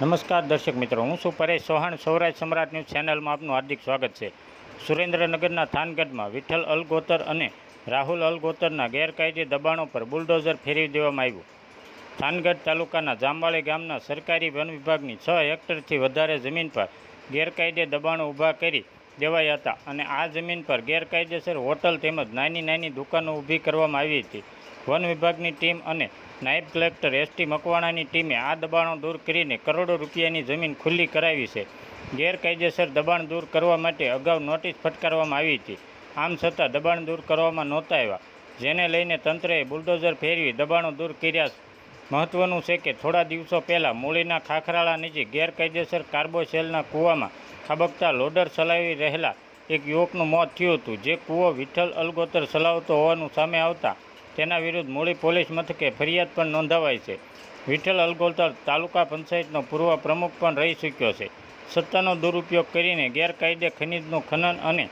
નમસ્કાર દર્શક મિત્રો, હું છું પરેશ ચૌહાણ. સૌરાષ્ટ્ર સમ્રાટ ન્યૂઝ ચેનલમાં આપનું હાર્દિક સ્વાગત છે. સુરેન્દ્રનગરના થાનગઢમાં વિઠ્ઠલ અલગોતર અને રાહુલ અલગોતરના ગેરકાયદે દબાણો પર બુલડોઝર ફેરવી દેવામાં આવ્યું. થાનગઢ તાલુકાના જાંબાળી ગામના સરકારી વન વિભાગની છ હેક્ટરથી વધારે જમીન પર ગેરકાયદે દબાણો ઊભા કરી દેવાયા હતા અને આ જમીન પર ગેરકાયદેસર હોટલ તેમજ નાની નાની દુકાનો ઊભી કરવામાં આવી હતી. વન વિભાગની ટીમ અને નાયબ કલેક્ટર એસટી મકવાણાની ટીમે આ દબાણો દૂર કરીને કરોડો રૂપિયાની જમીન ખુલ્લી કરાવી છે. ગેરકાયદેસર દબાણ દૂર કરવા માટે અગાઉ નોટિસ ફટકારવામાં આવી હતી. આમ છતાં દબાણ દૂર કરવામાં નહોતા આવ્યા. જેને લઈને તંત્રએ બુલડોઝર ફેરવી દબાણો દૂર કર્યા. મહત્વનું છે કે થોડા દિવસો પહેલાં મૂળીના ખાખરાળા નજીક ગેરકાયદેસર કાર્બોસેલના કૂવામાં ખાબકતા લોડર ચલાવી રહેલા એક યુવકનું મોત થયું હતું. જે કૂવો વિઠ્ઠલ અલગોતર ચલાવતો હોવાનું સામે આવતા તેના વિરુદ્ધ મૂળી પોલીસ મથકે ફરિયાદ પણ નોંધાવાઈ છે. વિઠ્ઠલ અલગોલતર તાલુકા પંચાયતનો પૂર્વ પ્રમુખ પણ રહી ચૂક્યો છે. સત્તાનો દુરુપયોગ કરીને ગેરકાયદે ખનિજનું ખનન અને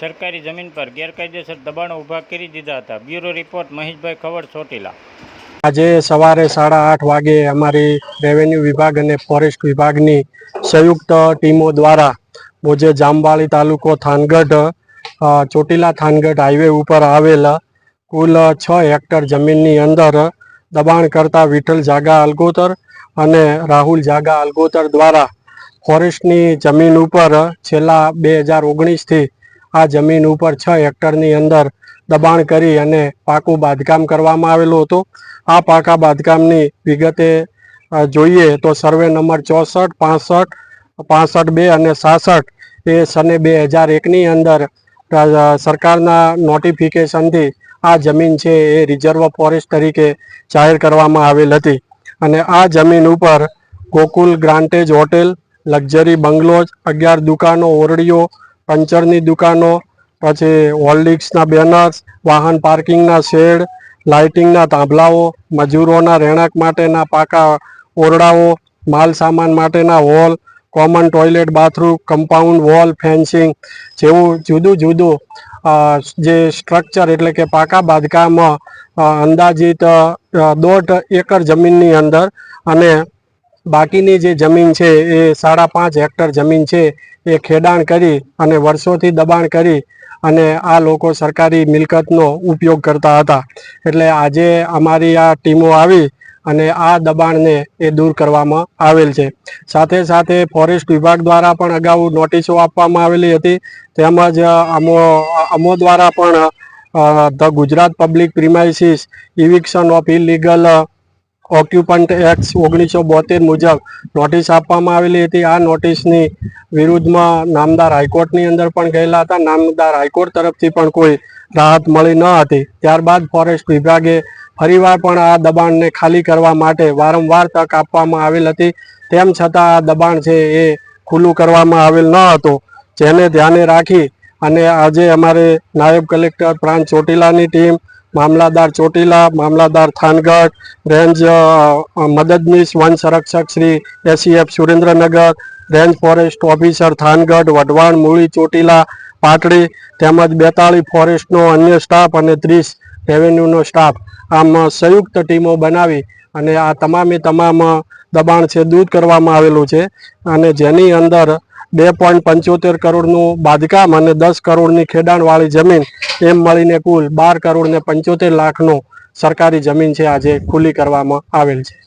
સરકારી જમીન પર ગેરકાયદેસર દબાણો ઊભા કરી દીધા હતા. Bureau report, Maheshbhai Khavad, Chotila. આજે સવારે સાડા આઠ વાગે અમારી રેવન્યુ વિભાગ અને ફોરેસ્ટ વિભાગની સંયુક્ત ટીમો દ્વારા મોજે જામવાળી તાલુકો થાનગઢ ચોટીલા થાનગઢ હાઈવે ઉપર આવેલ કુલ છ હેક્ટર જમીનની અંદર દબાણ કરતા વિઠ્ઠલ જાગા અલગોતર અને રાહુલ જાગા અલગોતર દ્વારા ફોરેસ્ટની જમીન ઉપર છેલ્લા બે હજાર ઓગણીસથી આ જમીન ઉપર છ હેક્ટરની અંદર દબાણ કરી અને પાકું બાંધકામ કરવામાં આવેલું હતું. આ પાકા બાંધકામની વિગતે જોઈએ તો સર્વે નંબર ચોસઠ, પાસઠ પાસઠ બે અને સાસઠ એ સને બે હજાર એકની અંદર સરકારના નોટિફિકેશનથી આ જમીન છે એ રિઝર્વ ફોરેસ્ટ તરીકે જાહેર કરવામાં આવેલ હતી. અને આ જમીન ઉપર ગોકુલ ગ્રાન્ટેજ હોટેલ, લક્ઝરી બંગલોઝ, અગિયાર દુકાનો, ઓરડીઓ, પંચરની દુકાનો, પછી હોલ્ડિંગ્સના બેનર્સ, વાહન પાર્કિંગના શેડ, લાઇટિંગના થાંભલાઓ, મજૂરોના રહેણાંક માટેના પાકા ઓરડાઓ માલ સામાન માટેના hall common toilet bathroom compound wall fencing જેવું જુદું જુદું જે સ્ટ્રક્ચર એટલે કે પાકા બાંધકામ અંદાજિત દોઢ એકર જમીનની અંદર અને બાકીની જે જમીન છે એ સાડા પાંચ હેક્ટર જમીન છે એ ખેડાણ કરી અને વર્ષોથી દબાણ કરી અને આ લોકો સરકારી મિલકતનો ઉપયોગ કરતા હતા. એટલે આજે અમારી આ ટીમો આવી અને આ દબાણને એ દૂર કરવામાં આવેલ છે. સાથે સાથે ફોરેસ્ટ વિભાગ દ્વારા પણ અગાઉ નોટિસો આપવામાં આવેલી હતી. તેમજ અમો અમો દ્વારા પણ the Gujarat public premises eviction of illegal occupant act ઓગણીસો બોતેર મુજબ નોટિસ આપવામાં આવેલી હતી. આ નોટિસની વિરુદ્ધમાં નામદાર હાઈકોર્ટની અંદર પણ ગયેલા હતા. નામદાર હાઈકોર્ટ તરફથી પણ કોઈ રાહત મળી ન હતી. ત્યારબાદ ફોરેસ્ટ વિભાગે ફરીવાર પણ આ દબાણને ખાલી કરવા માટે વારંવાર તક આપવામાં આવેલ હતી. તેમ છતાં આ દબાણ છે એ ખુલ્લું કરવામાં આવેલ ન હતું, જેને ધ્યાને રાખી અને આજે અમારે નાયબ કલેક્ટર પ્રાંત ચોટીલાની ટીમ, મામલાદાર ચોટીલા, મામલાદાર થાનગઢ, રેન્જ મદદનીશ વન સંરક્ષક Shri ACF Surendranagar, range forest officer Thangadh, Wadhwan, Muli Chotila, Patdi તેમજ બેતાળી ફોરેસ્ટનો અન્ય સ્ટાફ અને ત્રીસ રેવન્યુનો સ્ટાફ. આમ સંયુક્ત ટીમો બનાવી અને આ તમામે તમામ દબાણ છે દૂર કરવામાં આવેલું છે. અને જેની અંદર બે પોઈન્ટ પંચોતેર કરોડનું બાંધકામ અને દસ કરોડની ખેડાણવાળી જમીન એમ મળીને કુલ બાર કરોડ ને પંચોતેર લાખનું સરકારી જમીન છે આજે ખુલ્લી કરવામાં આવેલ છે.